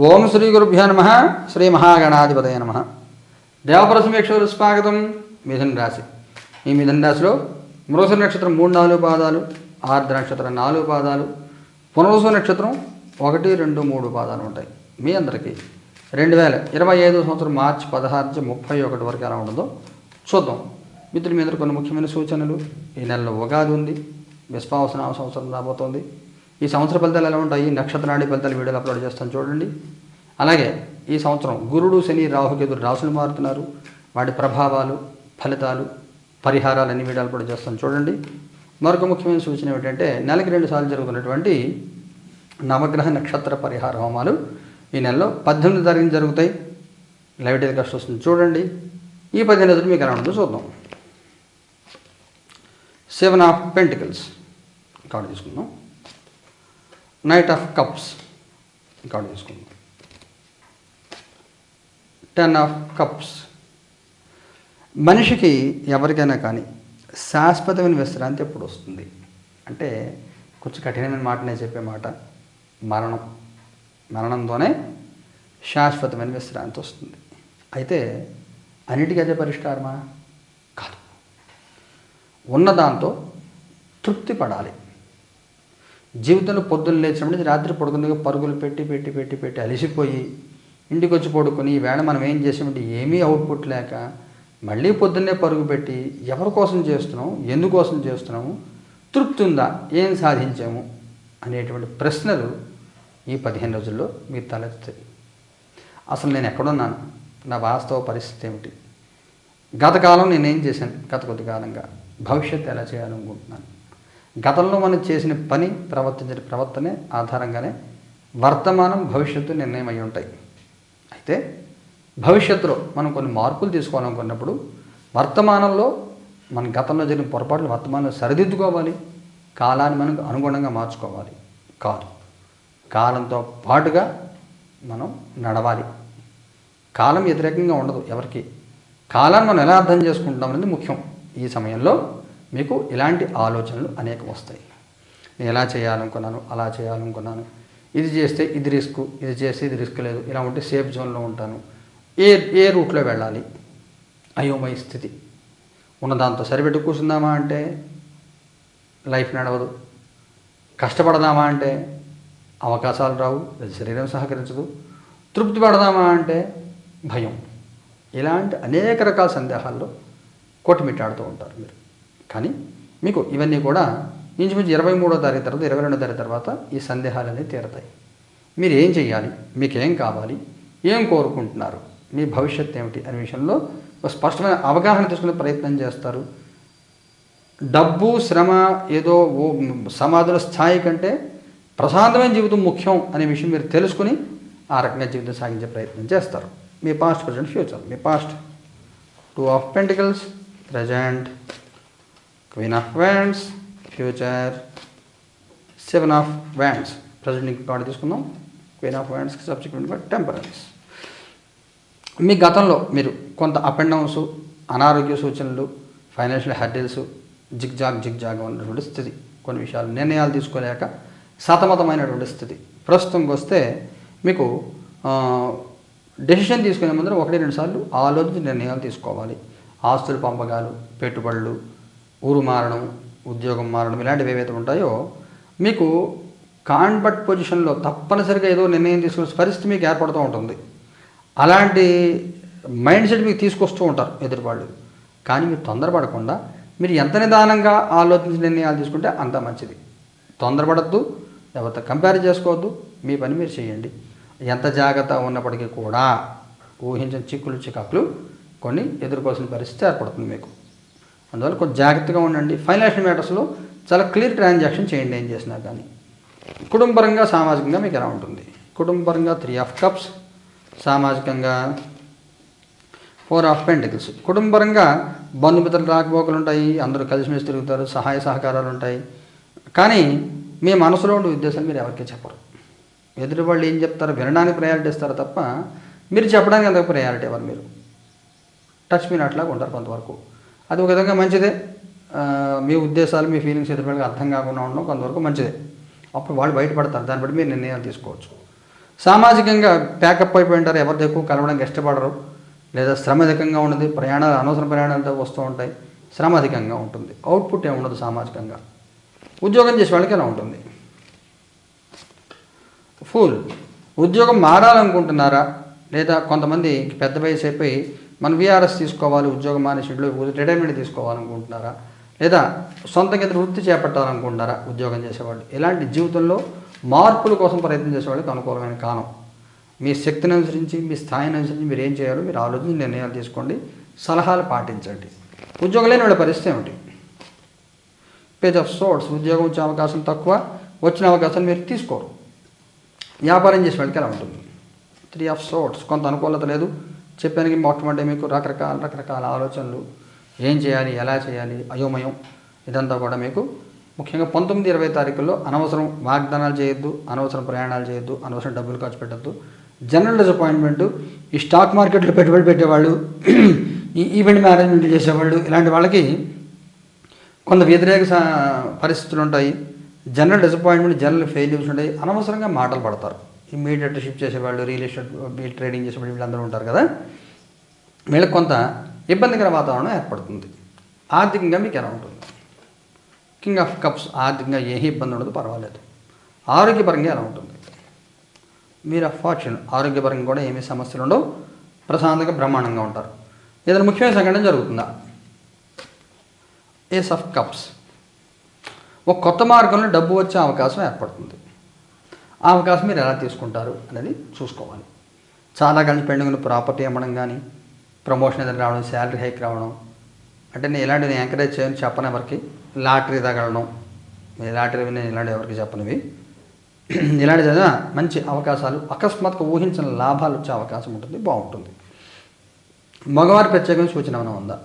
ఓం శ్రీ గురుభ్యో నమ. శ్రీ మహాగణాధిపతయ నమ. దేవపర సమీక్షలు స్వాగతం. మిథున రాశి. ఈ మిథున రాశిలో మృగసు నక్షత్రం మూడు నాలుగు పాదాలు ఆర్ద్ర నక్షత్రం నాలుగు పాదాలు పునరుస నక్షత్రం ఒకటి రెండు మూడు పాదాలు ఉంటాయి. మీ అందరికీ రెండు వేల ఇరవై ఐదు సంవత్సరం మార్చి పదహారు నుంచి ముప్పై ఒకటి వరకు ఎలా ఉంటుందో చూద్దాం. మిత్రుల మీద కొన్ని ముఖ్యమైన సూచనలు. ఈ నెలలో ఉగాది ఉంది. విశ్వావసనామ సంవత్సరం రాబోతోంది. ఈ సంవత్సర ఫలితాలు ఎలా ఉంటాయి? నక్షత్రాడి ఫలితాలు వీడియోలు అప్లోడ్ చేస్తాను చూడండి. అలాగే ఈ సంవత్సరం గురుడు శని రాహుకేతుడు రాసులు మారుతున్నారు. వాటి ప్రభావాలు ఫలితాలు పరిహారాలు అన్ని వీడియోలు అప్లోడ్ చేస్తాను చూడండి. మరొక ముఖ్యమైన సూచన ఏమిటంటే నెలకి రెండు సార్లు జరుగుతున్నటువంటి నవగ్రహ నక్షత్ర పరిహార హోమాలు ఈ నెలలో పద్దెనిమిది తారీఖున జరుగుతాయి. లైవ్ టెలికాస్ట్ వస్తుంది చూడండి. ఈ పదిహేను రోజులు మీకు ఎలా ఉంటుందో చూద్దాం. సెవెన్ ఆఫ్ పెంటికల్స్ కార్డు తీసుకుందాం. నైట్ ఆఫ్ కప్స్ కార్డు చూసుకుందాం టెన్ ఆఫ్ కప్స్ మనిషికి ఎవరికైనా కానీ శాశ్వతమైన విశ్రాంతి ఎప్పుడు వస్తుంది? అంటే కొంచెం కఠినమైన మాట నేను చెప్పే మాట మరణం. మరణంతోనే శాశ్వతమైన విశ్రాంతి వస్తుంది. అయితే అన్నిటికీ అదే పరిష్కారమా? కాదు. ఉన్న దాంతో తృప్తి పడాలి. జీవితంలో పొద్దున్న లేచినప్పుడు నుంచి రాత్రి పడుకుందిగా పరుగులు పెట్టి పెట్టి పెట్టి పెట్టి అలిసిపోయి ఇంటికి వచ్చి పడుకొని ఈ వేళ మనం ఏం చేసామంటే ఏమీ అవుట్పుట్ లేక మళ్ళీ పొద్దున్నే పరుగు పెట్టి ఎవరి కోసం చేస్తున్నాము ఎందుకోసం చేస్తున్నాము తృప్తి ఉందా ఏం సాధించాము అనేటువంటి ప్రశ్నలు ఈ పదిహేను రోజుల్లో మీరు తలెత్తాయి అసలు నేను ఎక్కడున్నాను? నా వాస్తవ పరిస్థితి ఏమిటి? గతకాలం నేనేం చేశాను? గత కొద్ది కాలంగా భవిష్యత్తు ఎలా చేయాలనుకుంటున్నాను? గతంలో మనం చేసిన పని ప్రవర్తించిన ప్రవర్తనే ఆధారంగానే వర్తమానం భవిష్యత్తు నిర్ణయం అయి ఉంటాయి. అయితే భవిష్యత్తులో మనం కొన్ని మార్పులు తీసుకోవాలనుకున్నప్పుడు వర్తమానంలో మన గతంలో జరిగిన పొరపాట్లు వర్తమానంలో సరిదిద్దుకోవాలి. కాలాన్ని మనకు అనుగుణంగా మార్చుకోవాలి. కాదు. కాలంతో పాటుగా మనం నడవాలి. కాలం వ్యతిరేకంగా ఉండదు ఎవరికి. కాలాన్ని మనం ఎలా అర్థం చేసుకుంటాం అనేది ముఖ్యం. ఈ సమయంలో మీకు ఇలాంటి ఆలోచనలు అనేకం వస్తాయి. నేను ఎలా చేయాలనుకున్నాను అలా చేయాలనుకున్నాను. ఇది చేస్తే ఇది రిస్క్ ఇది చేస్తే ఇది రిస్క్ లేదు. ఇలా ఉంటే సేఫ్ జోన్లో ఉంటాను. ఏ ఏ రూట్లో వెళ్ళాలి? అయోమయ స్థితి. ఉన్న దాంతో సరిపెట్టు కూర్చుందామా అంటే లైఫ్ నడవదు. కష్టపడదామా అంటే అవకాశాలు రావు శరీరం సహకరించదు. తృప్తి పడదామా అంటే భయం. ఇలాంటి అనేక రకాల సందేహాల్లో కొట్టుమిట్టాడుతూ ఉంటారు మీరు. కానీ మీకు ఇవన్నీ కూడా ఇంచుమించు ఇరవై మూడో తారీఖు తర్వాత ఇరవై రెండో తారీఖు తర్వాత ఈ సందేహాలన్నీ తీరతాయి. మీరు ఏం చేయాలి మీకు ఏం కావాలి? ఏం కోరుకుంటున్నారు? మీ భవిష్యత్తు ఏమిటి అనే విషయంలో ఒక స్పష్టమైన అవగాహన తీసుకునే ప్రయత్నం చేస్తారు. డబ్బు శ్రమ ఏదో ఓ సమాధుల స్థాయి కంటే ప్రశాంతమైన జీవితం ముఖ్యం అనే విషయం మీరు తెలుసుకుని ఆ రకంగా జీవితం సాగించే ప్రయత్నం చేస్తారు. మీ past present future me past two of pentacles present queen of wands future seven of wands present ఇంక కార్డు తీసుకుందాం. క్వీన్ ఆఫ్ వ్యాండ్స్కి సబ్సిక్వెంట్గా టెంపరీస్ మీ గతంలో మీరు కొంత అప్ అండ్ డౌన్స్ అనారోగ్య సూచనలు ఫైనాన్షియల్ హెడ్డిల్స్ జిగ్జాగ్ జిగ్జాగ్ ఉన్నటువంటి స్థితి. కొన్ని విషయాలు నిర్ణయాలు తీసుకోలేక సతమతమైనటువంటి స్థితి. ప్రస్తుతంకి వస్తే మీకు డెసిషన్ తీసుకునే ముందర ఒకటి రెండు సార్లు ఆలోచించి నిర్ణయాలు తీసుకోవాలి. ఆస్తులు పంపకాలు పెట్టుబడులు ఊరు మారడం ఉద్యోగం మారడం ఇలాంటివి ఏవైతే ఉంటాయో మీకు కాన్బట్ పొజిషన్లో తప్పనిసరిగా ఏదో నిర్ణయం తీసుకునే పరిస్థితి మీకు ఏర్పడుతూ ఉంటుంది. అలాంటి మైండ్ సెట్ మీకు తీసుకొస్తూ ఉంటారు ఎదురువాళ్ళు కానీ మీరు తొందరపడకుండా మీరు ఎంత నిదానంగా ఆలోచించి నిర్ణయాలు తీసుకుంటే అంత మంచిది. తొందరపడద్దు ఎవరితో కంపేర్ చేసుకోవద్దు మీ పని మీరు చేయండి. ఎంత జాగ్రత్త ఉన్నప్పటికీ కూడా ఊహించిన చిక్కులు చికాకులు కొన్ని ఎదుర్కోవాల్సిన పరిస్థితి ఏర్పడుతుంది మీకు. అందువల్ల కొంచెం జాగ్రత్తగా ఉండండి. ఫైనాన్షియల్ మ్యాటర్స్లో చాలా క్లియర్ ట్రాన్సాక్షన్ చేయండి ఏం చేసినా కానీ. కుటుంబపరంగా సామాజికంగా మీకు ఎలా ఉంటుంది? కుటుంబపరంగా త్రీ ఆఫ్ కప్స్ సామాజికంగా ఫోర్ ఆఫ్ పెంటికల్స్ కుటుంబపరంగా బంధుమిత్రులు రాకపోకలు ఉంటాయి అందరూ కలిసిమెలిసి తిరుగుతారు సహాయ సహకారాలు ఉంటాయి. కానీ మీ మనసులో ఉండే ఉద్దేశాలు మీరు ఎవరికీ చెప్పరు. ఎదుటి వాళ్ళు ఏం చెప్తారో వినడానికి ప్రయారిటీ ఇస్తారు తప్ప మీరు చెప్పడానికి అంతకు ప్రయారిటీ ఇవ్వరు మీరు. టచ్ మీ అట్లాగా ఉంటారు కొంతవరకు. అది ఒక విధంగా మంచిదే. మీ ఉద్దేశాలు మీ ఫీలింగ్స్ ఎదుటి అర్థం కాకుండా ఉండడం కొంతవరకు మంచిదే. అప్పుడు వాళ్ళు బయటపడతారు. దాన్ని బట్టి మీరు నిర్ణయాలు తీసుకోవచ్చు. సామాజికంగా ప్యాకప్ అయిపోయి ఉంటారు. ఎవరితో ఎక్కువ కలవడానికి ఇష్టపడరు. లేదా శ్రమ అధికంగా ఉన్నది. ప్రయాణాలు అనవసర ప్రయాణాలతో వస్తూ ఉంటాయి. శ్రమ అధికంగా ఉంటుంది. అవుట్పుట్ ఏమి ఉండదు సామాజికంగా. ఉద్యోగం చేసే వాళ్ళకి ఎలా ఉంటుంది? ఫుల్ ఉద్యోగం మారాలనుకుంటున్నారా? లేదా కొంతమంది పెద్ద వయసు అయిపోయి మనం విఆర్ఎస్ తీసుకోవాలి ఉద్యోగం మానేసిట్లో రిటైర్మెంట్ తీసుకోవాలనుకుంటున్నారా? లేదా సొంతంగా ఏదైనా వృత్తి చేపట్టాలనుకుంటున్నారా ఉద్యోగం చేసేవాళ్ళు? ఇలాంటి జీవితంలో మార్పుల కోసం ప్రయత్నం చేసేవాళ్ళకి అనుకూలమైన కాలం. మీ శక్తిని అనుసరించి మీ స్థాయిని అనుసరించి మీరు ఏం చేయాలో మీరు ఆలోచించి నిర్ణయాలు తీసుకోండి సలహాలు పాటించండి. ఉద్యోగం లేని వాళ్ళ పరిస్థితి ఏమిటి? పేజ్ ఆఫ్ సోర్స్ ఉద్యోగం వచ్చే అవకాశం తక్కువ వచ్చిన అవకాశం మీరు తీసుకోరు. వ్యాపారం చేసే వాళ్ళకి ఎలా ఉంటుంది? త్రీ ఆఫ్ సోర్ట్స్ కొంత అనుకూలత లేదు చెప్పానికి మొట్టమొదటి మీకు రకరకాల రకరకాల ఆలోచనలు. ఏం చేయాలి ఎలా చేయాలి అయోమయం ఇదంతా కూడా మీకు ముఖ్యంగా పంతొమ్మిది ఇరవై తారీఖుల్లో అనవసరం వాగ్దానాలు చేయొద్దు అనవసరం ప్రయాణాలు చేయొద్దు అనవసరం డబ్బులు ఖర్చు పెట్టద్దు. జనరల్ డిసప్పాయింట్మెంట్ ఈ స్టాక్ మార్కెట్లో పెట్టుబడి పెట్టేవాళ్ళు ఈ ఈవెంట్ మేనేజ్మెంట్ చేసేవాళ్ళు ఇలాంటి వాళ్ళకి కొంత వ్యతిరేక పరిస్థితులు ఉంటాయి. జనరల్ డిసప్పాయింట్మెంట్ జనరల్ ఫెయిల్యూర్స్ ఉంటాయి. అనవసరంగా మాటలు పడతారు. మీడియేటర్షిప్ చేసేవాళ్ళు రియల్ ఎస్టేట్ ట్రేడింగ్ చేసేవాళ్ళు వీళ్ళందరూ ఉంటారు కదా. వీళ్ళకి కొంత ఇబ్బందికర వాతావరణం ఏర్పడుతుంది. ఆర్థికంగా మీకు ఎలా ఉంటుంది? కింగ్ ఆఫ్ కప్స్ ఆర్థికంగా ఏ ఇబ్బంది ఉండదు పర్వాలేదు. ఆరోగ్యపరంగా ఎలా ఉంటుంది? మీరు ఆఫ్ ఫార్చ్యూన్ ఆరోగ్యపరంగా కూడా ఏమీ సమస్యలు ఉండవు. ప్రశాంతంగా బ్రహ్మాండంగా ఉంటారు. ఏదైనా ముఖ్యమైన సంఘటన జరుగుతుందా? ఏస్ ఆఫ్ కప్స్ ఒక కొత్త మార్గంలో డబ్బు వచ్చే అవకాశం ఏర్పడుతుంది. ఆ అవకాశం మీరు ఎలా తీసుకుంటారు అనేది చూసుకోవాలి. చాలా కలిసి పెండింగ్ ప్రాపర్టీ అమ్మడం కానీ ప్రమోషన్ ఏదైనా రావడం శాలరీ హైక్ రావడం అంటే నేను ఇలాంటివి నేను ఎంకరేజ్ చేయను చెప్పను ఎవరికి లాటరీ తగలడం లాటరీ నేను ఇలాంటి ఎవరికి చెప్పనివి ఇలాంటి చదివిన మంచి అవకాశాలు అకస్మాత్తుగా ఊహించిన లాభాలు వచ్చే అవకాశం ఉంటుంది బాగుంటుంది. మగవారి ప్రత్యేకమైన సూచన ఏమైనా ఉందా?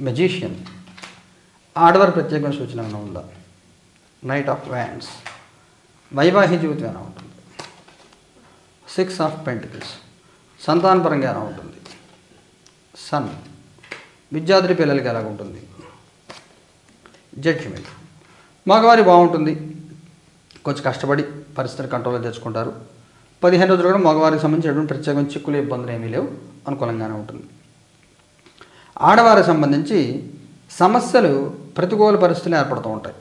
మెజీషియన్. ఆడవారి ప్రత్యేకమైన సూచన ఏమైనా ఉందా? నైట్ ఆఫ్ వ్యాండ్స్ వైవాహిక జీవితం ఎలా ఉంటుంది సిక్స్ ఆఫ్ పెంటికల్స్ సంతానపరంగా ఎలా ఉంటుంది సన్ విద్యార్థి పిల్లలకి ఎలా ఉంటుంది? జడ్జిమెంట్. మగవారి బాగుంటుంది. కొంచెం కష్టపడి పరిస్థితిని కంట్రోల్లో తెచ్చుకుంటారు. పదిహేను రోజులు కూడా మగవారికి సంబంధించినటువంటి ప్రత్యేకమైన చిక్కులు ఇబ్బందులు ఏమీ లేవు. అనుకూలంగానే ఉంటుంది. ఆడవారికి సంబంధించి సమస్యలు ప్రతికూల పరిస్థితులు ఏర్పడుతూ ఉంటాయి.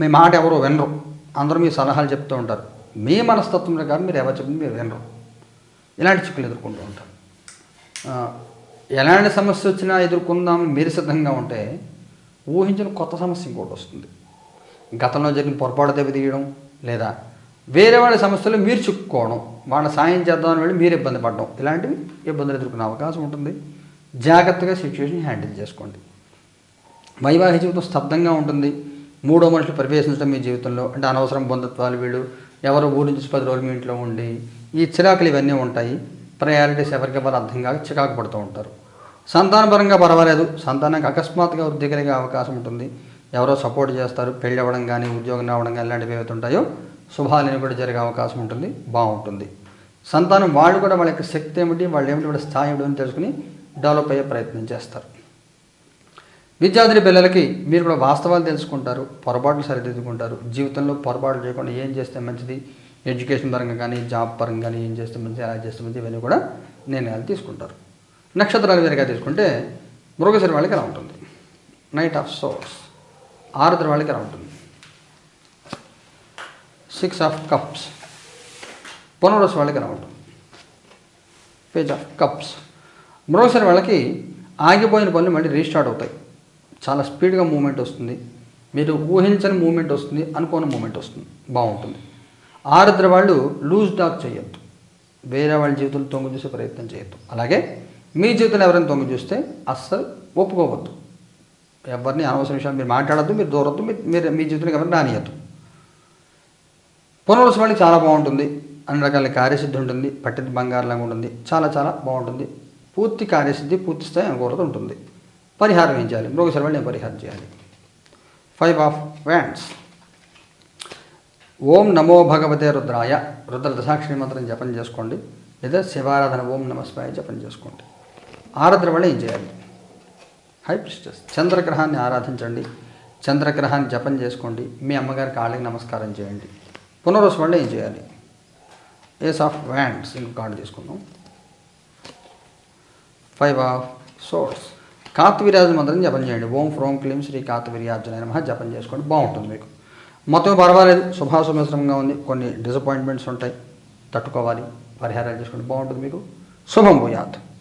మీ మాట ఎవరో వినరు. అందరూ మీ సలహాలు చెప్తూ ఉంటారు. మీ మనస్తత్వం ప్రకారం మీరు ఎవరు చెప్పింది మీరు వినరు. ఇలాంటి చిక్కులు ఎదుర్కొంటూ ఉంటారు. ఎలాంటి సమస్య వచ్చినా ఎదుర్కొందాం మీరు సిద్ధంగా ఉంటే ఊహించిన కొత్త సమస్య ఇంకోటి వస్తుంది. గతంలో జరిగిన పొరపాటు దెబ్బతీయడం లేదా వేరే వాళ్ళ సమస్యలు మీరు చిక్కుకోవడం వాళ్ళ సాయం చేద్దామని వెళ్ళి మీరు ఇబ్బంది పడడం ఇలాంటివి ఇబ్బందులు ఎదుర్కొనే అవకాశం ఉంటుంది. జాగ్రత్తగా సిచ్యువేషన్ హ్యాండిల్ చేసుకోండి. వైవాహిక జీవితం స్తబ్దంగా ఉంటుంది. మూడో మనుషులు ప్రవేశించడం మీ జీవితంలో. అంటే అనవసరం బంధుత్వాలు వీళ్ళు. ఎవరో ఊరి నుంచి పది రోజులు మీ ఇంట్లో ఉండి. ఈ చిరాకులు ఇవన్నీ ఉంటాయి. ప్రయారిటీస్ ఎవరికి ఎవరు అర్థం కాక చికాకు పడుతూ ఉంటారు. సంతానపరంగా పర్వాలేదు. సంతానానికి అకస్మాత్తుగా వృద్ధి కలిగే అవకాశం ఉంటుంది. ఎవరో సపోర్ట్ చేస్తారు. పెళ్ళి అవ్వడం కానీ ఉద్యోగం రావడం కానీ ఇలాంటివి ఏవైతుంటాయో శుభాలని కూడా జరిగే అవకాశం ఉంటుంది. బాగుంటుంది. సంతానం వాళ్ళు కూడా వాళ్ళ యొక్క శక్తి ఏమిటి? వాళ్ళు ఏమిటి? వాళ్ళ స్థాయి ఏమిటి? అని తెలుసుకుని డెవలప్ అయ్యే ప్రయత్నం చేస్తారు. విద్యార్థుల పిల్లలకి మీరు కూడా వాస్తవాలు తెలుసుకుంటారు పొరపాట్లు సరిదిద్దుకుంటారు. జీవితంలో పొరపాట్లు చేయకుండా ఏం చేస్తే మంచిది? ఎడ్యుకేషన్ పరంగా కానీ జాబ్ పరంగా కానీ ఏం చేస్తే మంచిది? ఎలా చేస్తే మంచిది? ఇవన్నీ కూడా నిర్ణయాలు తీసుకుంటారు. నక్షత్రాల వేరుగా తీసుకుంటే మృగశిర వాళ్ళకి ఎలా ఉంటుంది? నైట్ ఆఫ్ సోర్స్ ఆరుద్ర వాళ్ళకి ఎలా ఉంటుంది? సిక్స్ ఆఫ్ కప్స్ పునరుస్ వాళ్ళకి ఎలా ఉంటుంది? పేజ్ ఆఫ్ కప్స్ మృగశిర వాళ్ళకి ఆగిపోయిన పనులు మళ్ళీ రీస్టార్ట్ అవుతాయి. చాలా స్పీడ్గా మూమెంట్ వస్తుంది. మీరు ఊహించని మూమెంట్ వస్తుంది అనుకోని మూమెంట్ వస్తుంది. బాగుంటుంది. ఆరుద్ర వాళ్ళు లూజ్ డాక్ చేయొద్దు. వేరే వాళ్ళ జీవితంలో తొంగి చూసే ప్రయత్నం చేయొద్దు. అలాగే మీ జీవితంలో ఎవరైనా తొంగి చూస్తే అస్సలు ఒప్పుకోవద్దు. ఎవరిని అనవసర విషయాలు మీరు మాట్లాడద్దు మీరు దూరద్దు మీరు మీ జీవితంలో ఎవరిని రానియద్దు. పునర్వసం వాళ్ళకి చాలా బాగుంటుంది. అన్ని రకాల కార్యసిద్ధి ఉంటుంది. పట్టింది బంగారంలాగా ఉంటుంది. చాలా చాలా బాగుంటుంది. పూర్తి కార్యసిద్ధి పూర్తి స్థాయి అనుకూలత ఉంటుంది. పరిహారం ఏం చేయాలి? మృగశిర వాళ్ళు పరిహారం చేయాలి. ఫైవ్ ఆఫ్ వ్యాండ్స్ ఓం నమో భగవతే రుద్రాయ. రుద్ర దశాక్షరి మంత్రం జపం చేసుకోండి. లేదా శివారాధన ఓం నమస్వాయ జపం చేసుకోండి. ఆరాధన వల్ల ఏం చేయాలి? హై ప్రిస్టస్ చంద్రగ్రహాన్ని ఆరాధించండి. చంద్రగ్రహాన్ని జపం చేసుకోండి. మీ అమ్మగారి కాళ్ళకి నమస్కారం చేయండి. పునరుసు వల్ల ఏం చేయాలి? ఏస్ ఆఫ్ వ్యాండ్స్ ఇంకో కార్డు తీసుకుందాం. ఫైవ్ ఆఫ్ సోర్స్ కాత్వీరాజు మంత్రం జపం చేయండి. ఓం ఫ్రోం క్లీం శ్రీ కాత్వీర్యార్జున నమః. జపం చేసుకోండి. బాగుంటుంది మీకు. మొత్తం పర్వాలేదు. శుభాశుభశ్రమంగా ఉంది. కొన్ని డిసప్పాయింట్మెంట్స్ ఉంటాయి. తట్టుకోవాలి. పరిహారాలు చేసుకోండి. బాగుంటుంది మీకు. శుభం భూయాత్.